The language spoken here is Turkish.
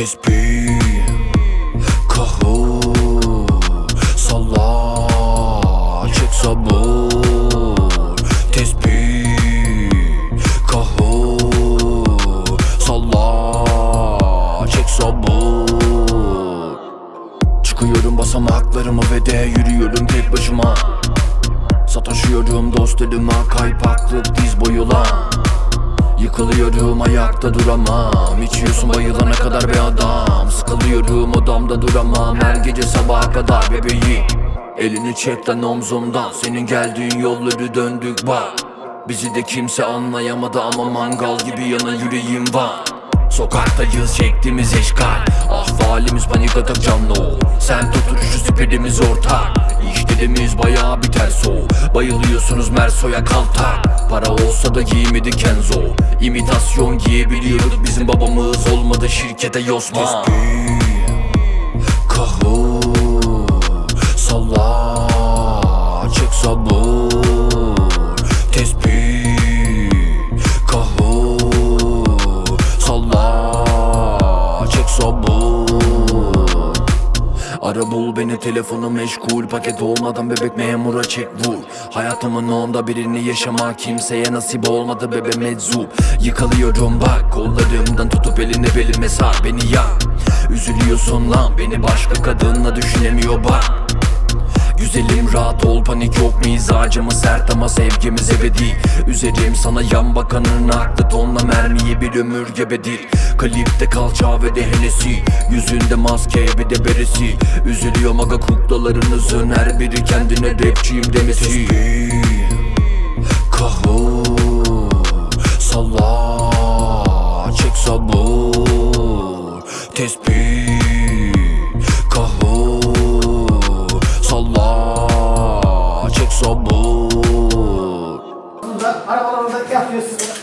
Tespih Kahu Salla Çek sabır Tespih Çıkıyorum basamaklarımı ve de yürüyorum tek başıma. Sataşıyorum dostlarıma kaypaklık diz boyula Yıkılıyorum ayakta duramam. İçiyorsun bayılana kadar be adam. Sıkılıyorum odamda duramam. Her gece sabaha kadar bebeğim. Elini çek lan omzumdan. Senin geldiğin yolları döndük bak. Bizi de kimse anlayamadı ama mangal gibi yanan yüreğim var Sokaktayız çektiğimiz eşkal. Ahvalimiz panik atak canlı Sen tutuşu siperimiz ortak. İşlerimiz bayağı biter so Bayılıyorsunuz Merso'ya kaltak Para olsa da giymedi Kenzo. İmitasyon giyebiliyorduk bizim babamız olmadı şirkete yosma. Kahu Ara bul beni telefonu meşgul. Paket olmadan bebek memura çek vur. Hayatımın onda birini yaşamak kimseye nasip olmadı bebe meczup Yıkılıyorum bak kollarımdan tutup elini belime sar. Beni ya Üzülüyorsun lan beni başka kadınla düşünemiyor bak Güzelim rahat ol panik yok mizacımız sert ama sevgimiz ebedi Üzerim sana yan bakanın aklı tonla mermiye bir ömür gebedir Klipte kalça ve de henesi Yüzünde maske bir de beresi. Üzülüyorum aga kuklalarınızın her biri kendine rapçiyim demesi. Kahu Salla Çek sabır Tespih sabır. Arabalarında yapıyorsunuz.